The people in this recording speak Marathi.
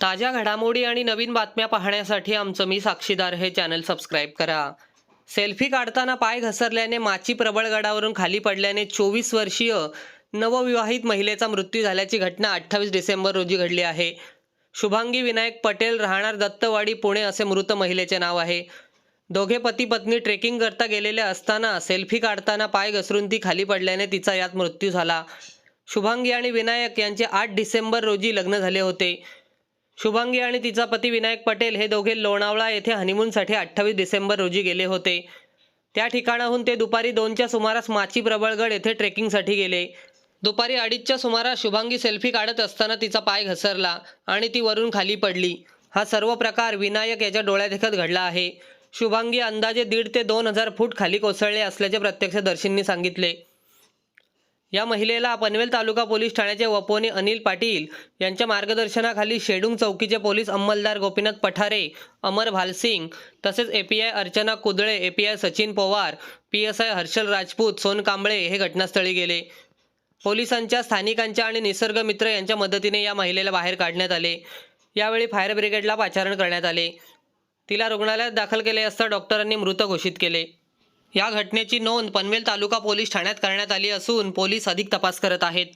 ताज्या घडामोडी आणि नवीन बातम्या पाहण्यासाठी आमचं मी साक्षीदार हे चॅनल सबस्क्राईब करा. सेल्फी काढताना पाय घसरल्याने माची प्रबळगडावरून खाली पडल्याने चोवीस वर्षीय नवविवाहित महिलेचा मृत्यू झाल्याची घटना अठ्ठावीस डिसेंबर रोजी घडली आहे. शुभांगी विनायक पटेल राहणार दत्तवाडी पुणे असे मृत महिलेचे नाव आहे. दोघे पती पत्नी ट्रेकिंग करता गेलेले असताना सेल्फी काढताना पाय घसरून ती खाली पडल्याने तिचा यात मृत्यू झाला. शुभांगी आणि विनायक यांचे आठ डिसेंबर रोजी लग्न झाले होते. शुभांगी आणि तिचा पती विनायक पटेल हे दोघे लोणावळा येथे हनीमूनसाठी अठ्ठावीस डिसेंबर रोजी गेले होते. त्या ठिकाणाहून ते दुपारी दोनच्या सुमारास माची प्रबळगड येथे ट्रेकिंगसाठी गेले. दुपारी अडीचच्या सुमारास शुभांगी सेल्फी काढत असताना तिचा पाय घसरला आणि ती वरून खाली पडली. हा सर्व प्रकार विनायक याच्या डोळ्यादेखत घडला आहे. शुभांगी अंदाजे दीड ते दोन हजार फूट खाली कोसळले असल्याचे प्रत्यक्षदर्शींनी सांगितले. या महिलेला पनवेल तालुका पोलीस ठाण्याचे वपोनी अनिल पाटील यांच्या मार्गदर्शनाखाली शेडुंग चौकीचे पोलीस अंमलदार गोपीनाथ पठारे अमर भालसिंग तसेच API Archana Kudale API Sachin Pawar P S I Harshal Rajput सोन कांबळे हे घटनास्थळी गेले. पोलिसांच्या स्थानिकांच्या आणि निसर्ग मित्र यांच्या मदतीने या महिलेला बाहेर काढण्यात आले. यावेळी फायर ब्रिगेडला पाचारण करण्यात आले. तिला रुग्णालयात दाखल केले असता डॉक्टरांनी मृत घोषित केले. या घटनेची नोंद पनवेल तालुका पोलीस ठाण्यात करण्यात आली असून पोलीस अधिक तपास करत आहेत.